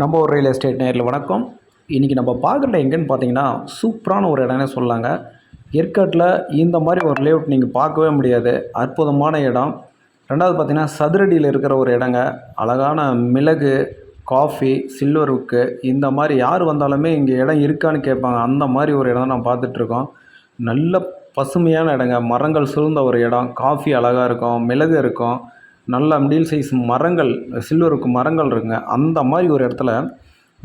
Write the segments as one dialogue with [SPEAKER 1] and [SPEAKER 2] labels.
[SPEAKER 1] நம்ம ஒரு real estate நேரில் வணக்கம். இன்றைக்கி நம்ம பார்க்குற எங்கேன்னு பார்த்தீங்கன்னா சூப்பரான ஒரு இடம்னே சொல்லாங்க ஏற்காட்டில் இந்த மாதிரி ஒரு லேஅவுட் நீங்கள் பார்க்கவே முடியாது. அற்புதமான இடம். ரெண்டாவது பார்த்தீங்கன்னா சதுரடியில் இருக்கிற ஒரு இடங்க. அழகான மிளகு காஃபி சில்வருக்கு இந்த மாதிரி யார் வந்தாலுமே இங்கே இடம் இருக்கான்னு கேட்பாங்க. அந்த மாதிரி ஒரு இடம் நான் பார்த்துட்ருக்கோம். நல்ல பசுமையான இடங்க. மரங்கள் சூழ்ந்த ஒரு இடம். காஃபி அழகாக இருக்கும். மிளகு இருக்கும். நல்ல மிடில் சைஸ் மரங்கள் சில்வருக்கு மரங்கள் இருக்குங்க. அந்த மாதிரி ஒரு இடத்துல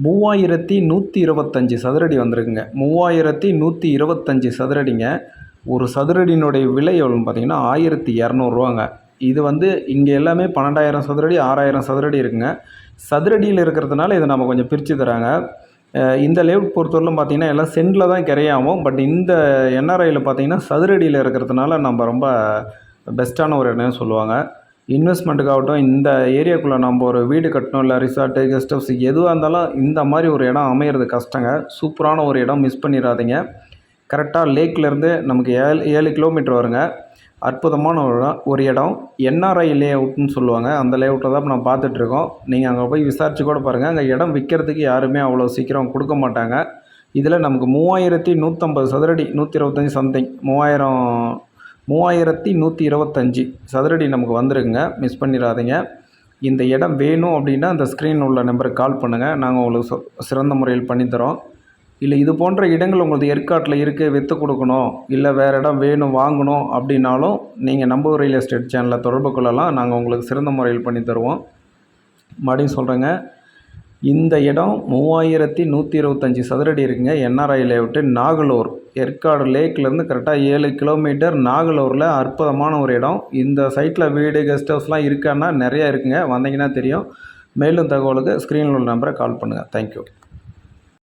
[SPEAKER 1] மூவாயிரத்தி நூற்றி இருபத்தஞ்சி சதுரடி வந்திருக்குங்க. மூவாயிரத்தி நூற்றி இருபத்தஞ்சி சதுரடிங்க. ஒரு சதுரடியினுடைய விலை எவ்வளோன்னு பார்த்தீங்கன்னா ஆயிரத்தி இரநூறுவாங்க. இது வந்து இங்கே எல்லாமே பன்னெண்டாயிரம் சதுரடி ஆறாயிரம் சதுரடி இருக்குங்க. சதுரடியில் இருக்கிறதுனால இதை நம்ம கொஞ்சம் பிரித்து தராங்க. இந்த லேவுட் பொறுத்தவரையிலும் பார்த்தீங்கன்னா எல்லாம் சென்டில் தான் கிரையாகும் பட் இந்த என்ஆர்ஐயில் பார்த்தீங்கன்னா சதுரடியில் இருக்கிறதுனால நம்ம ரொம்ப பெஸ்ட்டான ஒரு இடம்னு சொல்லுவாங்க. இன்வெஸ்ட்மெண்ட்டுக்காகட்டும் இந்த ஏரியாக்குள்ளே நம்ம ஒரு வீடு கட்டணும் இல்லை ரிசார்ட்டு கெஸ்ட் ஹவுஸ் எதுவாக இருந்தாலும் இந்த மாதிரி ஒரு இடம் அமையிறது கஷ்டங்க. சூப்பரான ஒரு இடம் மிஸ் பண்ணிடாதீங்க. கரெக்டாக லேக்லேருந்து நமக்கு ஏழு ஏழு கிலோமீட்டர் வருங்க. அற்புதமான ஒரு இடம் ஒரு இடம். என்ஆர்ஐ லே அவுட்னு சொல்லுவாங்க. அந்த லேஅவுட்டை தான் நம்ம பார்த்துட்ருக்கோம். நீங்கள் அங்கே போய் விசாரித்து கூட பாருங்கள் அங்கே இடம் விற்கிறதுக்கு யாருமே அவ்வளோ சீக்கிரம் கொடுக்க மாட்டாங்க. இதில் நமக்கு மூவாயிரத்தி நூற்றம்பது சதுரடி நூற்றி இருபத்தஞ்சி சம்திங் மூவாயிரம் மூவாயிரத்தி நூற்றி இருபத்தஞ்சி. சதுரடி நமக்கு வந்துருக்குங்க. மிஸ் பண்ணிடாதீங்க. இந்த இடம் வேணும் அப்படின்னா அந்த ஸ்க்ரீன் உள்ள நம்பருக்கு கால் பண்ணுங்கள் நாங்கள் உங்களுக்கு சிறந்த முறையில் பண்ணித்தரோம். இல்லை இது போன்ற இடங்கள் உங்களுக்கு ஏற்காட்டில் இருக்குது விற்று கொடுக்கணும். இல்லை வேறு இடம் வேணும் வாங்கணும் அப்படின்னாலும் நீங்கள் நம்ம ரியல் எஸ்டேட் சேனலில் தொடர்பு கொள்ளலாம். நாங்கள் உங்களுக்கு சிறந்த முறையில் பண்ணி தருவோம் மறுபடியும் சொல்கிறேங்க இந்த இடம் மூவாயிரத்தி நூற்றி இருபத்தஞ்சி சதுரடி இருக்குங்க. NRI layout Nagalur. ஏற்காடு லேக்லேருந்து கரெக்டாக ஏழு கிலோமீட்டர் நாகலூரில் அற்புதமான ஒரு இடம். இந்த சைட்டில் வீடு கெஸ்ட் ஹவுஸ்லாம் இருக்கான்னா நிறையா இருக்குங்க. வந்தீங்கன்னா தெரியும். மேலும் தகவலுக்கு ஸ்க்ரீனில் உள்ள நம்பரை கால் பண்ணுங்கள் தேங்க்யூ